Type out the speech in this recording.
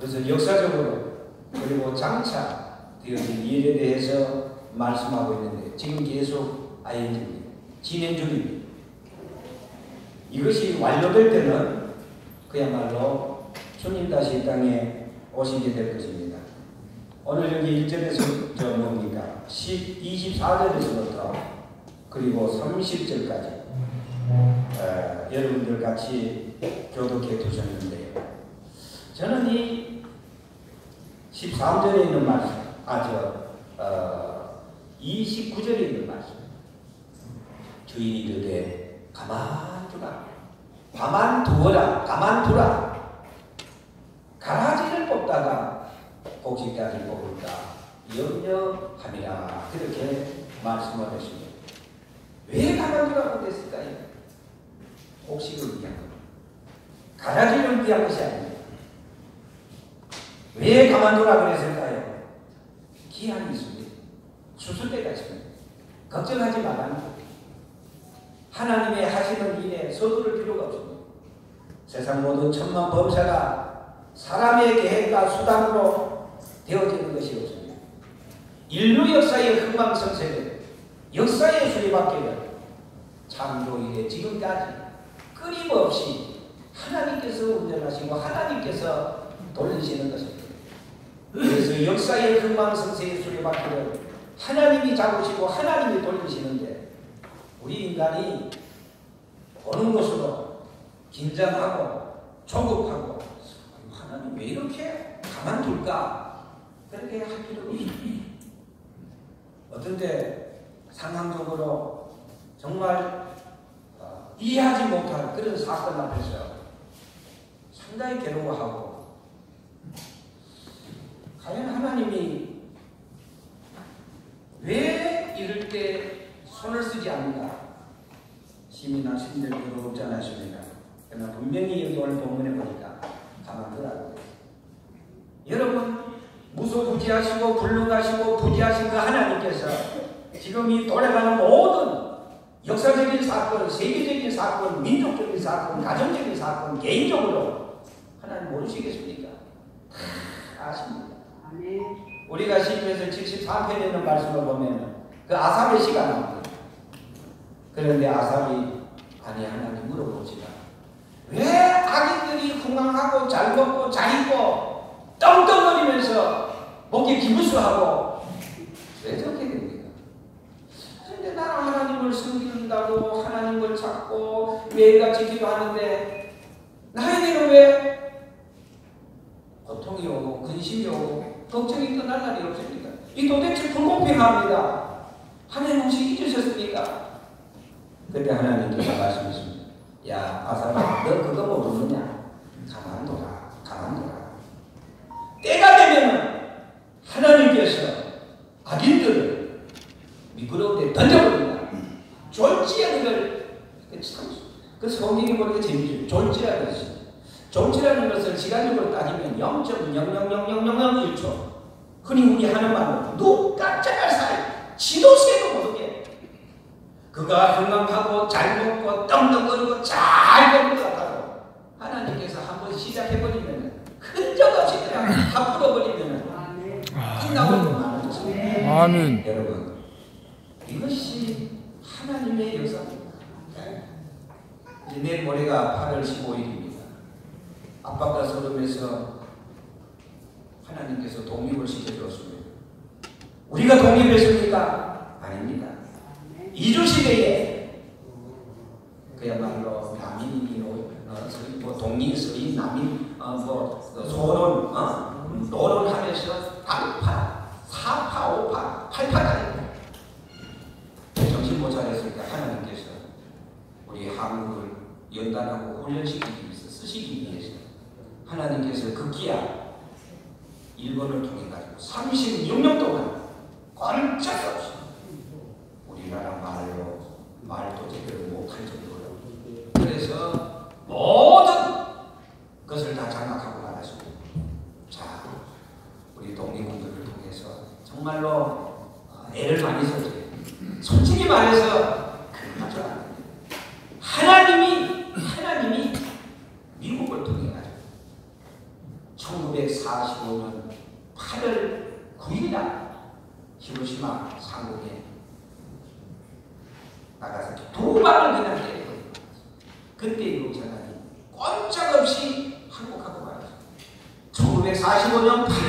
그래서 역사적으로 그리고 장차 되어진 일에 대해서 말씀하고 있는데 지금 계속 ING입니다. 진행 중입니다. 이것이 완료될 때는 그야말로 주님 다시 이 땅에 오시게 될 것입니다. 오늘 여기 1절에서 저 뭡니까? 10, 24절에서부터 그리고 30절까지 어, 여러분들 같이 교독해 두셨는데요. 저는 이 13절에 있는 말씀, 아, 저, 어, 29절에 있는 말씀. 주인이 이르되 가만두라. 가만두어라. 가만두라. 가라지를 뽑다가 곡식까지 뽑을까 염려함이라. 그렇게 말씀을 하십니다. 왜 가만두라고 됐을까요? 곡식을 위한 것. 가라지를 위한 것이 아닙니다. 왜 가만두라 그랬을까요? 기한이 있습니다. 수술 때가 있습니다. 걱정하지 말라는. 하나님의 하시는 일에 서두를 필요가 없습니다. 세상 모든 천만 범사가 사람의 계획과 수단으로 되어지는 것이 없습니다. 인류 역사의 흥망성쇠는 역사의 수리받기는 창조 이래 지금까지 끊임없이 하나님께서 운전하시고 하나님께서 돌리시는 것입니다. 그래서 역사의 흥망성쇠의 수리받기를 하나님이 잡으시고 하나님이 돌리시는데 우리 인간이 보는 것으로 긴장하고 조급하고 하나님 왜 이렇게 가만둘까 그렇게 할 필요가 없습니다. 어떤 때 상황적으로 정말 어, 이해하지 못할 그런 사건 앞에서 상당히 괴로워하고 과연 하나님이 왜 이럴 때 손을 쓰지 않는가? 시민나 신들 들어오지 않으십니까? 그러나 분명히 여기 오늘 본문에 보니까 가만두라고 여러분 무소부지하시고 불능하시고 부지하신 그 하나님께서 지금 이 돌아가는 모든 역사적인 사건, 세계적인 사건, 민족적인 사건, 가정적인 사건, 개인적으로 하나님 모르시겠습니까? 다 아십니다. 우리가 시편에서 74편에 있는 말씀을 보면 그 아삽의 시가 나옵니다. 그런데 아삽이 아니 하나님 물어보지라. 왜 아기들이 흥황하고 잘 먹고 잘 입고 떵떵거리면서 목에 기부스하고 왜 저렇게 됩니까? 근데 나는 하나님을 섬긴다고 하나님을 찾고 매일같이 기도하는데 나에게는 왜 고통이 오고 근심이 오고 걱정이 끝날 날이 없습니까? 이 도대체 불공평합니다. 하나님 혹시 잊으셨습니까? 그때 하나님께서 말씀하십니다. 야 아사라 너 그거 모르느냐? 가만둬라 가만둬라. 때가 되면 하나님께서 악인들을 미끄러운데 던져버린다. 졸지에 그걸 그 성경이 보니까 재미죠. 졸지라는 것이 존치라는 것을 시간적으로 따지면 0.0000001초 흔히 우리 하는 말로 눈 깜짝할 사이 지도 새도 모르게 그가 건강하고 잘 먹고 떵떵거리고 잘 먹는 것 같다고 하나님께서 한번 시작해버리면 흔적 없이 그냥 다 풀어버리면 끝나고 많은 것입니다. 아멘. 여러분 이것이 하나님의 역사입니다. 이제 내일 모레가 8월 15일입니다. 압박과 소돔에서 하나님께서 독립을 시켜주었습니다. 우리가 독립했습니까? 아닙니다. 이주 시대에 그야말로 남인이 어, 뭐 동인, 서인, 남인, 어, 뭐 소론, 어? 노론하면서 단파, 사파, 오파, 팔파까지 정신 못 차렸으니까 하나님께서 우리 한국을 연단하고 훈련시키기 위해서 쓰시기 위해서 하나님께서 극기야 일본을 통해 가지고 36년 동안 꼼짝 없이 우리나라 말로 말도 제대로 못할 정도로 그래서 모든 것을 다 장악하고 나갔습니다. 자, 우리 독립군들을 통해서 정말로 어, 애를 많이 썼죠. 솔직히 말해서 그마저 안 됩니다. 하나님이 하나님이 미국을 통해 가지고 1945년 8월 9일날 히로시마 상공에 나가서 도박을 그냥 때리고 그때 이후 전화이 꼼짝없이 한국하고 말았죠. 1945년 8월